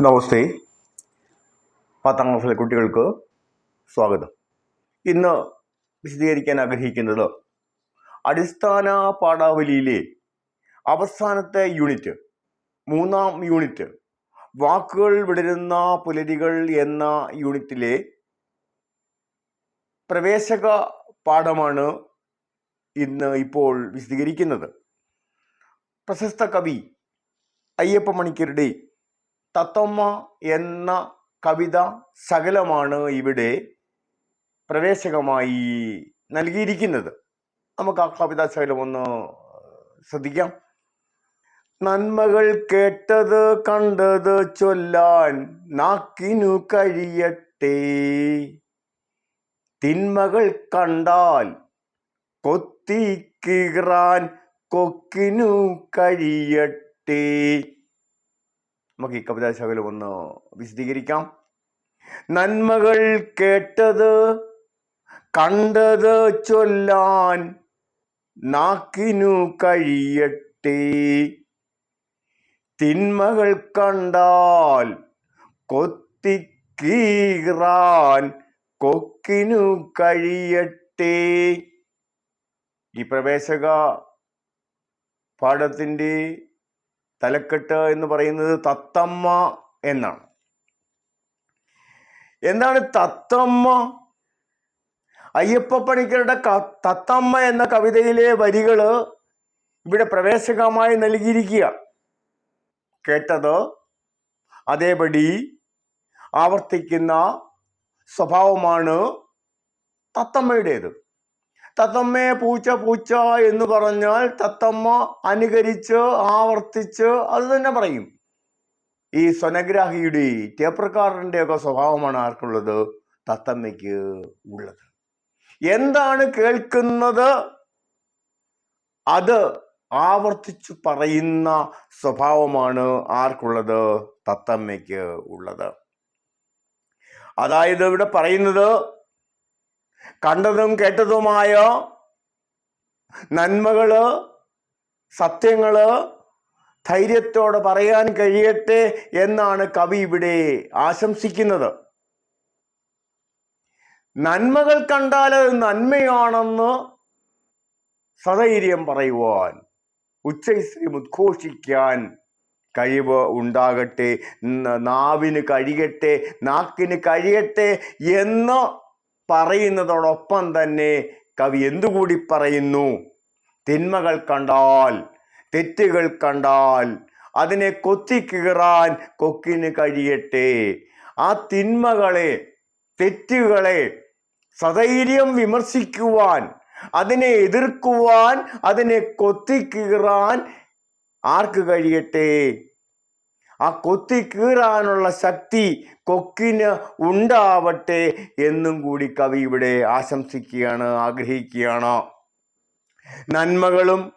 നമസ്തേ. പത്താം ക്ലാസ്സിലെ കുട്ടികൾക്ക് സ്വാഗതം. ഇന്ന് വിശദീകരിക്കാൻ ആഗ്രഹിക്കുന്നത് അടിസ്ഥാന പാഠാവലിയിലെ അവസാനത്തെ യൂണിറ്റ് മൂന്നാം യൂണിറ്റ് വാക്കുകൾ വിടരുന്ന പുലരികൾ എന്ന യൂണിറ്റിലെ പ്രവേശക പാഠമാണ് ഇന്ന് ഇപ്പോൾ വിശദീകരിക്കുന്നത്. പ്രശസ്ത കവി അയ്യപ്പ മണിക്കരുടെ തത്തമ്മ എന്ന കവിത സകലമാണ് ഇവിടെ പ്രവേശകമായി നൽകിയിരിക്കുന്നത്. നമുക്ക് ആ കവിതാ ശകലം ഒന്ന് ശ്രദ്ധിക്കാം. നന്മകൾ കേട്ടത് കണ്ടത് ചൊല്ലാൻ നാക്കിനു കഴിയട്ടെ. തിന്മകൾ കണ്ടാൽ കൊത്തി കീറാൻ കൊക്കിനു കഴിയട്ടെ. നമുക്ക് ഈ കവിതാ ശകലം ഒന്ന് വിശദീകരിക്കാം. നന്മകൾ കേട്ടത് കണ്ടത് ചൊല്ലാൻ നാക്കിനു കഴിയട്ടെ. തിന്മകൾ കണ്ടാൽ കൊത്തിക്കീറാൻ കൊക്കിനു കഴിയട്ടെ. ഈ പ്രവേശക പാഠത്തിന്റെ തലക്കെട്ട് എന്ന് പറയുന്നത് തത്തമ്മ എന്നാണ്. എന്താണ് തത്തമ്മ? അയ്യപ്പ പണിക്കരുടെ തത്തമ്മ എന്ന കവിതയിലെ വരികൾ ഇവിടെ പ്രവേശകമായി നൽകിയിരിക്കുക. കേട്ടത്? അതേപടി ആവർത്തിക്കുന്ന സ്വഭാവമാണ് തത്തമ്മയുടേത്. തത്തമ്മയെ പൂച്ച പൂച്ച എന്ന് പറഞ്ഞാൽ തത്തമ്മ അനുകരിച്ച് ആവർത്തിച്ച് അത് തന്നെ പറയും. ഈ സ്വനഗ്രാഹിയുടെ ടേപ്രക്കാരന്റെ ഒക്കെ സ്വഭാവമാണ് ആർക്കുള്ളത്? തത്തമ്മയ്ക്ക് ഉള്ളത്. എന്താണ് കേൾക്കുന്നത്? അത് ആവർത്തിച്ചു പറയുന്ന സ്വഭാവമാണ് ആർക്കുള്ളത്? തത്തമ്മയ്ക്ക് ഉള്ളത്. അതായത് ഇവിടെ പറയുന്നത് കണ്ടതും കേട്ടതുമായ നന്മകൾ സത്യങ്ങൾ ധൈര്യത്തോടെ പറയാൻ കഴിയട്ടെ എന്നാണ് കവി ഇവിടെ ആശംസിക്കുന്നത്. നന്മകൾ കണ്ടാൽ അത് നന്മയാണെന്ന് സധൈര്യം പറയുവാൻ ഉച്ചൈശ്രീം ഉദ്ഘോഷിക്കാൻ കഴിവ് ഉണ്ടാകട്ടെ നാവിന് കഴിയട്ടെ നാക്കിന് കഴിയട്ടെ എന്ന് പറയുന്നതോടൊപ്പം തന്നെ കവി എന്തുകൂടി പറയുന്നു? തിന്മകൾ കണ്ടാൽ തെറ്റുകൾ കണ്ടാൽ അതിനെ കൊത്തിക്കീറാൻ കൊക്കിന് കഴിയട്ടെ. ആ തിന്മകളെ തെറ്റുകളെ സധൈര്യം വിമർശിക്കുവാൻ അതിനെ എതിർക്കുവാൻ അതിനെ കൊത്തിക്കീറാൻ ആർക്ക് കഴിയട്ടെ? ആ കൊത്തി കീറാനുള്ള ശക്തി കൊക്കിന് ഉണ്ടാവട്ടെ എന്നും കൂടി കവി ഇവിടെ ആശംസിക്കുകയാണ് ആഗ്രഹിക്കുകയാണ്. നന്മകളും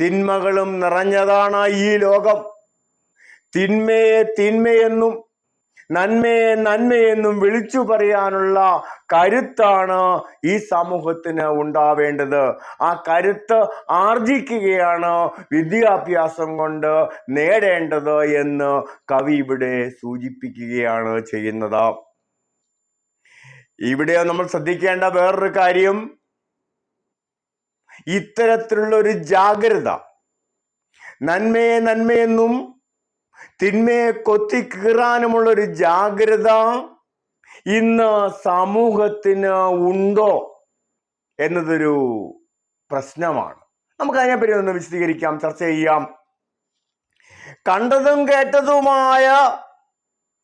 തിന്മകളും നിറഞ്ഞതാണ് ഈ ലോകം. തിന്മയെ തിന്മയെന്നും നന്മയെ നന്മയെന്നും വിളിച്ചു പറയാനുള്ള കരുത്താണ് ഈ സമൂഹത്തിന് ഉണ്ടാവേണ്ടത്. ആ കരുത്ത് ആർജിക്കുകയാണ് വിദ്യാഭ്യാസം കൊണ്ട് നേടേണ്ടത് എന്ന് കവി ഇവിടെ സൂചിപ്പിക്കുകയാണ് ചെയ്യുന്നത്. ഇവിടെ നമ്മൾ ശ്രദ്ധിക്കേണ്ട വേറൊരു കാര്യം. ഇത്തരത്തിലുള്ള ഒരു ജാഗ്രത. നന്മയെ നന്മയെന്നും തിന്മയെ കൊത്തി കീറാനുമുള്ള ഒരു ജാഗ്രത ഇന്ന് സമൂഹത്തിന് ഉണ്ടോ എന്നതൊരു പ്രശ്നമാണ്. നമുക്ക് അതിനെപ്പറ്റി ഒന്ന് വിശദീകരിക്കാം ചർച്ച ചെയ്യാം. കണ്ടതും കേട്ടതുമായ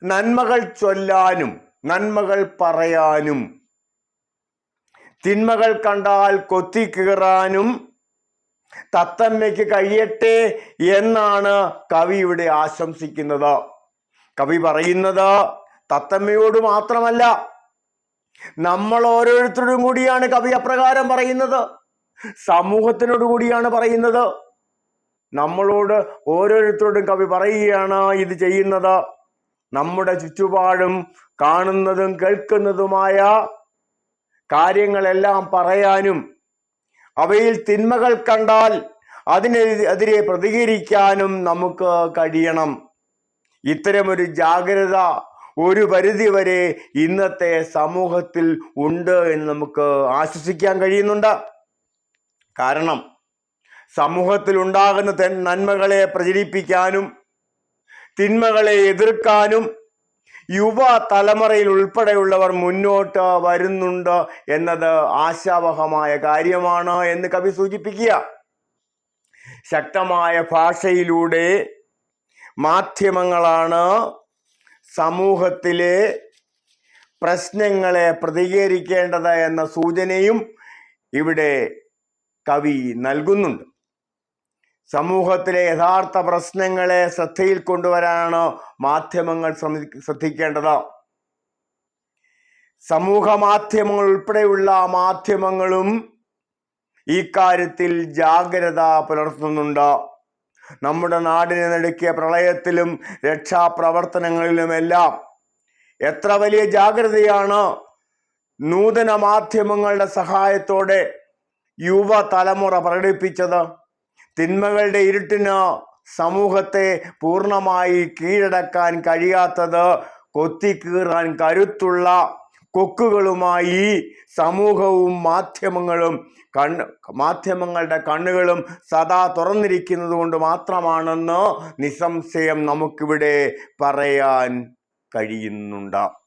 നന്മകൾ ചൊല്ലാനും നന്മകൾ പറയാനും തിന്മകൾ കണ്ടാൽ കൊത്തി കീറാനും തത്തമ്മയ്ക്ക് കഴിയട്ടെ എന്നാണ് കവി ഇവിടെ ആശംസിക്കുന്നത്. കവി പറയുന്നത് തത്തമ്മയോട് മാത്രമല്ല നമ്മൾ ഓരോരുത്തരോടും കൂടിയാണ് കവി അപ്രകാരം പറയുന്നത്. സമൂഹത്തിനോട് കൂടിയാണ് പറയുന്നത്. നമ്മളോട് ഓരോരുത്തരോടും കവി പറയുകയാണ് ഇത് ചെയ്യുന്നത്. നമ്മുടെ ചുറ്റുപാടും കാണുന്നതും കേൾക്കുന്നതുമായ കാര്യങ്ങളെല്ലാം പറയാനും അവയിൽ തിന്മകൾ കണ്ടാൽ അതിനെതിരെ പ്രതികരിക്കാനും നമുക്ക് കഴിയണം. ഇത്തരമൊരു ജാഗ്രത ഒരു പരിധി വരെ ഇന്നത്തെ സമൂഹത്തിൽ ഉണ്ട് എന്ന് നമുക്ക് ആശ്വസിക്കാൻ കഴിയുന്നുണ്ട്. കാരണം സമൂഹത്തിൽ ഉണ്ടാകുന്ന നന്മകളെ പ്രചരിപ്പിക്കാനും തിന്മകളെ എതിർക്കാനും യുവ തലമുറയിൽ ഉൾപ്പെടെയുള്ളവർ മുന്നോട്ട് വരുന്നുണ്ട് എന്നത് ആശാവഹമായ കാര്യമാണ് എന്ന് കവി സൂചിപ്പിക്കുക. ശക്തമായ ഭാഷയിലൂടെ മാധ്യമങ്ങളാണ് സമൂഹത്തിലെ പ്രശ്നങ്ങളെ പ്രതികരിക്കേണ്ടത് എന്ന സൂചനയും ഇവിടെ കവി നൽകുന്നുണ്ട്. സമൂഹത്തിലെ യഥാർത്ഥ പ്രശ്നങ്ങളെ ശ്രദ്ധയിൽ കൊണ്ടുവരാനാണ് മാധ്യമങ്ങൾ ശ്രദ്ധിക്കേണ്ടത്? സമൂഹ മാധ്യമങ്ങൾ ഉൾപ്പെടെയുള്ള മാധ്യമങ്ങളും ഈ കാര്യത്തിൽ ജാഗ്രത പുലർത്തുന്നുണ്ട്? നമ്മുടെ നാടിനെ നടുക്കിയ പ്രളയത്തിലും രക്ഷാപ്രവർത്തനങ്ങളിലുമെല്ലാം എത്ര വലിയ ജാഗ്രതയാണ് നൂതന മാധ്യമങ്ങളുടെ സഹായത്തോടെ യുവതലമുറ പ്രകടിപ്പിച്ചത്? തിന്മകളുടെ ഇരുട്ടിന് സമൂഹത്തെ പൂർണമായി കീഴടക്കാൻ കഴിയാത്തത് കൊത്തിക്കീറാൻ കരുത്തുള്ള കൊക്കുകളുമായി സമൂഹവും മാധ്യമങ്ങളും കണ്ണ് മാധ്യമങ്ങളുടെ കണ്ണുകളും സദാ തുറന്നിരിക്കുന്നത് കൊണ്ട് മാത്രമാണെന്ന് നിസ്സംശയം നമുക്കിവിടെ പറയാൻ കഴിയുന്നുണ്ട്.